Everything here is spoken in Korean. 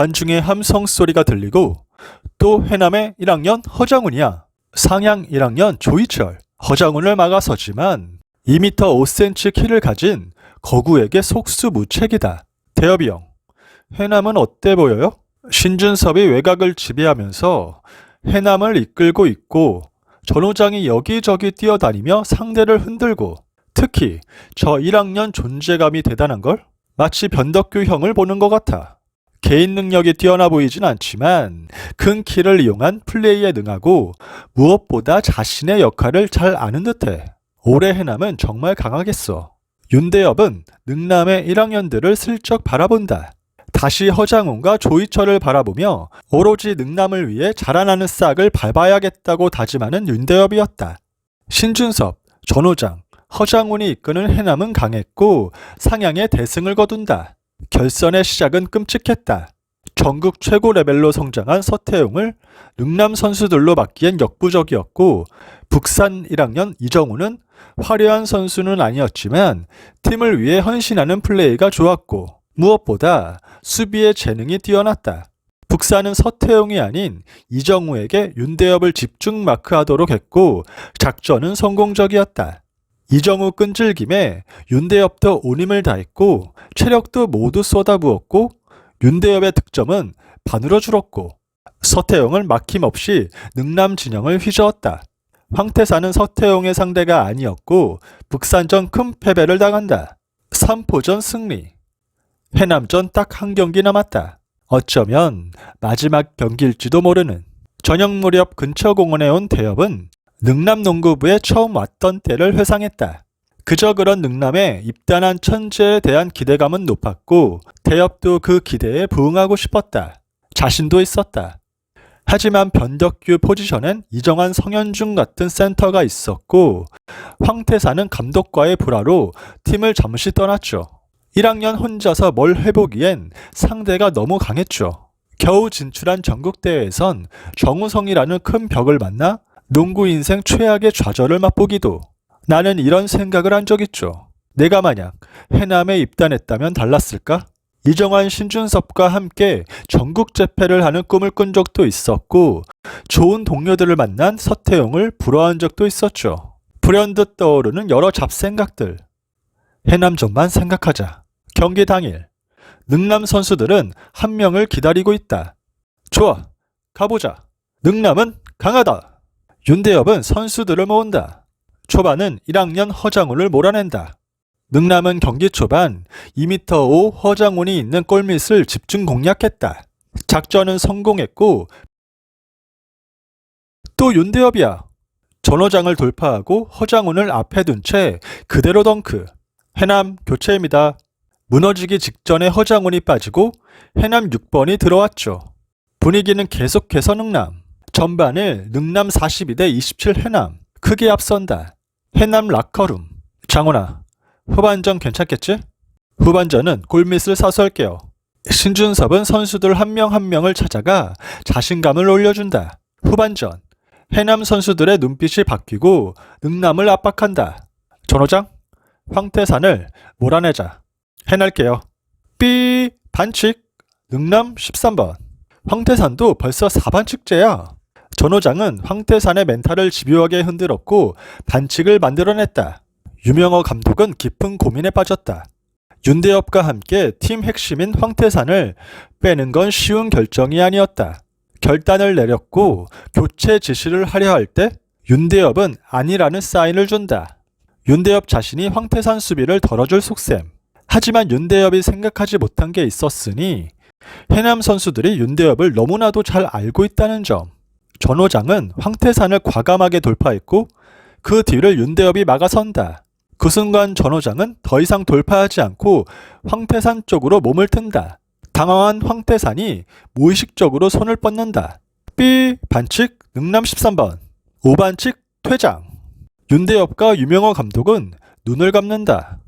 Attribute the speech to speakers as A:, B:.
A: 관중의 함성 소리가 들리고 또 해남의 1학년 허장훈이야. 상향 1학년 조이철, 허장훈을 막아서지만 2m 5cm 키를 가진 거구에게 속수무책이다. 대엽이 형, 해남은 어때 보여요? 신준섭이 외곽을 지배하면서 해남을 이끌고 있고 전호장이 여기저기 뛰어다니며 상대를 흔들고 특히 저 1학년 존재감이 대단한걸? 마치 변덕규 형을 보는 것 같아. 개인 능력이 뛰어나 보이진 않지만 큰 키를 이용한 플레이에 능하고 무엇보다 자신의 역할을 잘 아는 듯해. 올해 해남은 정말 강하겠어. 윤대엽은 능남의 1학년들을 슬쩍 바라본다. 다시 허장훈과 조이철을 바라보며 오로지 능남을 위해 자라나는 싹을 밟아야겠다고 다짐하는 윤대엽이었다. 신준섭, 전호장, 허장훈이 이끄는 해남은 강했고 상향의 대승을 거둔다. 결선의 시작은 끔찍했다. 전국 최고 레벨로 성장한 서태용을 능남 선수들로 맡기엔 역부족이었고 북산 1학년 이정우는 화려한 선수는 아니었지만 팀을 위해 헌신하는 플레이가 좋았고 무엇보다 수비의 재능이 뛰어났다. 북산은 서태용이 아닌 이정우에게 윤대엽을 집중 마크하도록 했고 작전은 성공적이었다. 이정우 끈질김에 윤대엽도 온 힘을 다했고 체력도 모두 쏟아부었고 윤대엽의 득점은 반으로 줄었고 서태용은 막힘없이 능남 진영을 휘저었다. 황태사는 서태용의 상대가 아니었고 북산전 큰 패배를 당한다. 3포전 승리. 해남전 딱 한 경기 남았다. 어쩌면 마지막 경기일지도 모르는 저녁 무렵 근처 공원에 온 대엽은 능남 농구부에 처음 왔던 때를 회상했다. 그저 그런 능남에 입단한 천재에 대한 기대감은 높았고 대엽도 그 기대에 부응하고 싶었다. 자신도 있었다. 하지만 변덕규 포지션엔 이정환 성현중 같은 센터가 있었고 황태사는 감독과의 불화로 팀을 잠시 떠났죠. 1학년 혼자서 뭘 해보기엔 상대가 너무 강했죠. 겨우 진출한 전국대회에선 정우성이라는 큰 벽을 만나 농구 인생 최악의 좌절을 맛보기도 나는 이런 생각을 한 적 있죠. 내가 만약 해남에 입단했다면 달랐을까? 이정환 신준섭과 함께 전국 재패를 하는 꿈을 꾼 적도 있었고 좋은 동료들을 만난 서태용을 부러워한 적도 있었죠. 불현듯 떠오르는 여러 잡생각들. 해남전만 생각하자. 경기 당일. 능남 선수들은 한 명을 기다리고 있다. 좋아. 가보자. 능남은 강하다. 윤대엽은 선수들을 모은다. 초반은 1학년 허장훈을 몰아낸다. 능남은 경기 초반 2m5 허장훈이 있는 골밑을 집중 공략했다. 작전은 성공했고 또 윤대엽이야. 전호장을 돌파하고 허장훈을 앞에 둔 채 그대로 덩크. 해남 교체입니다. 무너지기 직전에 허장훈이 빠지고 해남 6번이 들어왔죠. 분위기는 계속해서 능남. 전반을 능남 42대 27 해남. 크게 앞선다. 해남 라커룸. 장훈아, 후반전 괜찮겠지? 후반전은 골밑을 사수할게요. 신준섭은 선수들 한명한 명을 찾아가 자신감을 올려준다. 후반전. 해남 선수들의 눈빛이 바뀌고 능남을 압박한다. 전호장, 황태산을 몰아내자. 해낼게요. 삐 반칙. 능남 13번. 황태산도 벌써 4반칙째야. 전호장은 황태산의 멘탈을 집요하게 흔들었고 반칙을 만들어냈다. 유명호 감독은 깊은 고민에 빠졌다. 윤대엽과 함께 팀 핵심인 황태산을 빼는 건 쉬운 결정이 아니었다. 결단을 내렸고 교체 지시를 하려 할 때 윤대엽은 아니라는 사인을 준다. 윤대엽 자신이 황태산 수비를 덜어줄 속셈. 하지만 윤대엽이 생각하지 못한 게 있었으니 해남 선수들이 윤대엽을 너무나도 잘 알고 있다는 점. 전호장은 황태산을 과감하게 돌파했고 그 뒤를 윤대엽이 막아선다. 그 순간 전호장은 더 이상 돌파하지 않고 황태산 쪽으로 몸을 튼다. 당황한 황태산이 무의식적으로 손을 뻗는다. 삐 반칙 능남 13번 5반칙 퇴장 윤대엽과 유명호 감독은 눈을 감는다.